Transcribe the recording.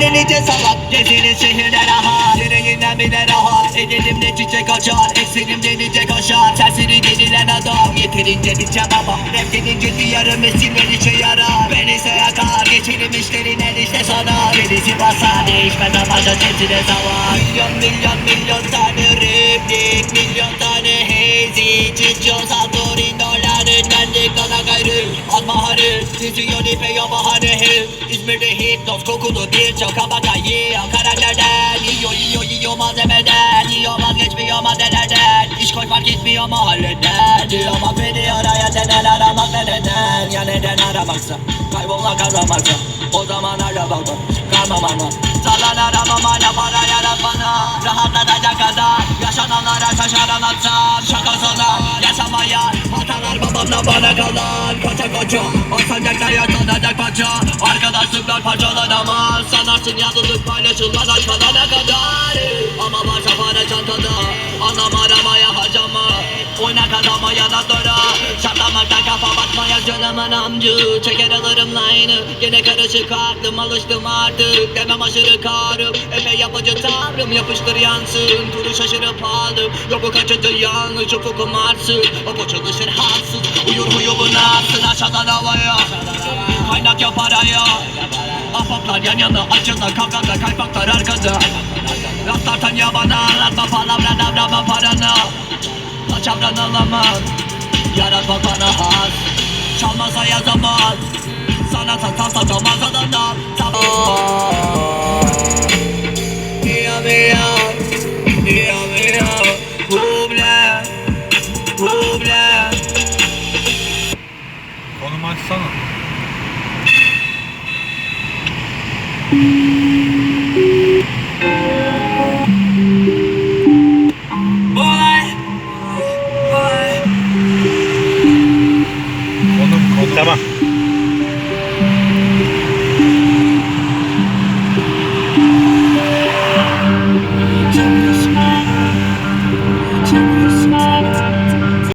Delice salak gezinin şehirde rahat. Yüreğinden bile rahat Elimde çiçek açar. Eksilimde nice koşar Serseri denilen adam. Yeterince nice baba Rap gelince diyarım esinler işe yarar. Ben ise yakar Geçelim işlerine işte sana. Birisi basar Değişmez amaca sesine zaman Milyon milyon milyon tane replik Milyon tane hazy Çiçyon harı Diziyon ipe yama hani İzmir'de hipnoz kokulu bir çok kabaka yiyor karakterden Yiyor yiyor yiyor malzemeden. Yiyor vazgeçmiyor maddelerden. İş koş fark etmiyor mahalleden. Diyor bak beni araya neden aramak ne neden? Ya neden aramaksa Kaybolmak kazanmaksa. O zaman ara bak bak Karma marma Sallan aramam hala para yaratmana. Rahatlatacak kadar Yaşananlara şaşıramazsam Şaka sana yaşamaya. Hatalar babamdan bana kalan Koça koça Yaşanacak parça. Arkadaşlıklar parçalanamaz Sanarsın yalnızlık paylaşılmaz aşk kalana kadar. Ama başa para çantada Anlam aramaya harcama Oyna kazanmaya da dora Şartlamaktan kafa batmaya canımın amcı. Çeker alırım line'ı. Gene karışık aklım alıştım artık. Demem aşırı karım. Epey yapıcı tavrım Yapıştır yansın. Turu şaşırıp aldım. Yok bu kaçıncı yanlış Ufukum arsın O çalışır halsız Uyur huyu bu nasıl Aşağıdan havaya Ya paraya Ahbaplar yan yana Açılda kavgada kaypaklar arkada. Laflardan yabana Anlatma palavra davrama paranı Çavran alamaz Yaratmak bana has. Çalmasa yazamaz Sana satsam satamaz adamdan Tamam Mia mia Mia mia Konumu açsana. Tamam.